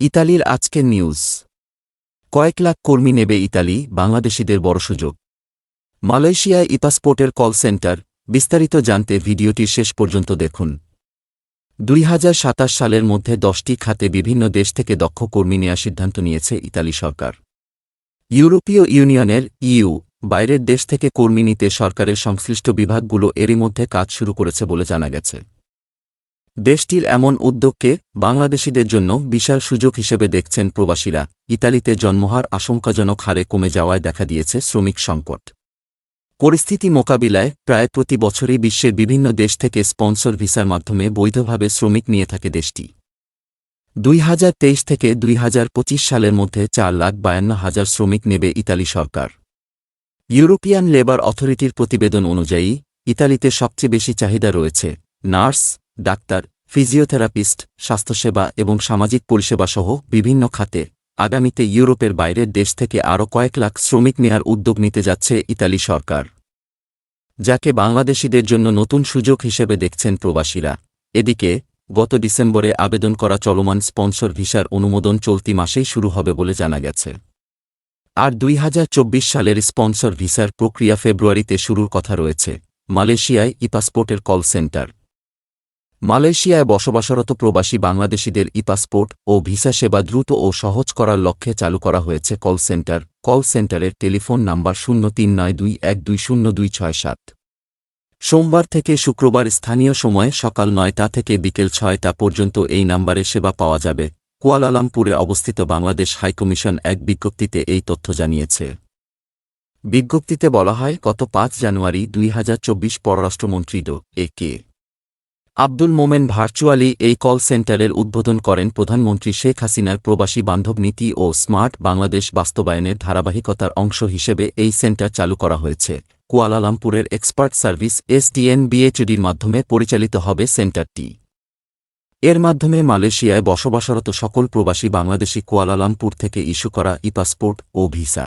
ইতালির আজকের নিউজ। কয়েক লাখ কর্মী নেবে ইতালি, বাংলাদেশিদের বড় সুযোগ। মালয়েশিয়ায় ইপাসপোর্টের কল সেন্টার, বিস্তারিত জানতে ভিডিওটি শেষ পর্যন্ত দেখুন। দুই হাজার সাতাশ সালের মধ্যে দশটি খাতে বিভিন্ন দেশ থেকে দক্ষ কর্মী নেওয়ার সিদ্ধান্ত নিয়েছে ইতালি সরকার। ইউরোপীয় ইউনিয়নের, ইউ, বাইরের দেশ থেকে কর্মী নিতে সরকারের সংশ্লিষ্ট বিভাগগুলো এরই মধ্যে কাজ শুরু করেছে বলে জানা গেছে। দেশটির এমন উদ্যোগকে বাংলাদেশিদের জন্য বিশাল সুযোগ হিসেবে দেখছেন প্রবাসীরা। ইতালিতে জন্মহার আশঙ্কাজনক হারে কমে যাওয়ায় দেখা দিয়েছে শ্রমিক সংকট। পরিস্থিতি মোকাবিলায় প্রায় প্রতি বছরই বিশ্বের বিভিন্ন দেশ থেকে স্পন্সর ভিসার মাধ্যমে বৈধভাবে শ্রমিক নিয়ে থাকে দেশটি। দুই হাজার তেইশ থেকে দুই হাজার পঁচিশ সালের মধ্যে চার লাখ বায়ান্ন হাজার শ্রমিক নেবে ইতালি সরকার। ইউরোপিয়ান লেবার অথরিটির প্রতিবেদন অনুযায়ী, ইতালিতে সবচেয়ে বেশি চাহিদা রয়েছে। নার্স, ডাক্তার ফিজিওথেরাপিস্ট, স্বাস্থ্যসেবা এবং সামাজিক পরিষেবাসহ বিভিন্ন খাতে। আগামীতে ইউরোপের বাইরের দেশ থেকে আরও কয়েক লাখ শ্রমিক নেয়ার উদ্যোগ নিতে যাচ্ছে ইতালি সরকার। যাকে বাংলাদেশিদের জন্য নতুন সুযোগ হিসেবে দেখছেন প্রবাসীরা। এদিকে, গত ডিসেম্বরে আবেদন করা চলমান স্পন্সর ভিসার অনুমোদন চলতি মাসেই শুরু হবে বলে জানা গেছে। আর দুই হাজার চব্বিশ সালের স্পন্সর ভিসার প্রক্রিয়া ফেব্রুয়ারিতে শুরুর কথা রয়েছে। মালয়েশিয়ায় ইপাসপোর্টের কল সেন্টার। মালয়েশিয়ায় বসবাসরত প্রবাসী বাংলাদেশিদের ইপাসপোর্ট ও ভিসা সেবা দ্রুত ও সহজ করার লক্ষ্যে চালু করা হয়েছে কল সেন্টার। কল সেন্টারের টেলিফোন নাম্বার শূন্য তিন নয় দুই এক দুই শূন্য দুই ছয় সাত। সোমবার থেকে শুক্রবার স্থানীয় সময়ে সকাল নয়টা থেকে বিকেল ছয়টা পর্যন্ত এই নাম্বারে সেবা পাওয়া যাবে। কুয়ালালামপুরে অবস্থিত বাংলাদেশ হাইকমিশন এক বিজ্ঞপ্তিতে এই তথ্য জানিয়েছে। বিজ্ঞপ্তিতে বলা হয়, গত পাঁচ জানুয়ারি দুই পররাষ্ট্রমন্ত্রী ড। A K Abdul Momen virtually এই কল সেন্টারের উদ্বোধন করেন প্রধানমন্ত্রী শেখ হাসিনার প্রবাসী বান্ধব নীতি ও স্মার্ট বাংলাদেশ বাস্তবায়নের ধারাবাহিকতার অংশ হিসেবে এই সেন্টার চালু করা হয়েছে। কুয়ালালামপুরের এক্সপার্ট সার্ভিস এসডিএন বিএচডির মাধ্যমে পরিচালিত হবে সেন্টারটি। এর মাধ্যমে মালয়েশিয়ায় বসবাসরত সকল প্রবাসী বাংলাদেশি কুয়ালালামপুর থেকে ইস্যু করা ইপাসপোর্ট ও ভিসা।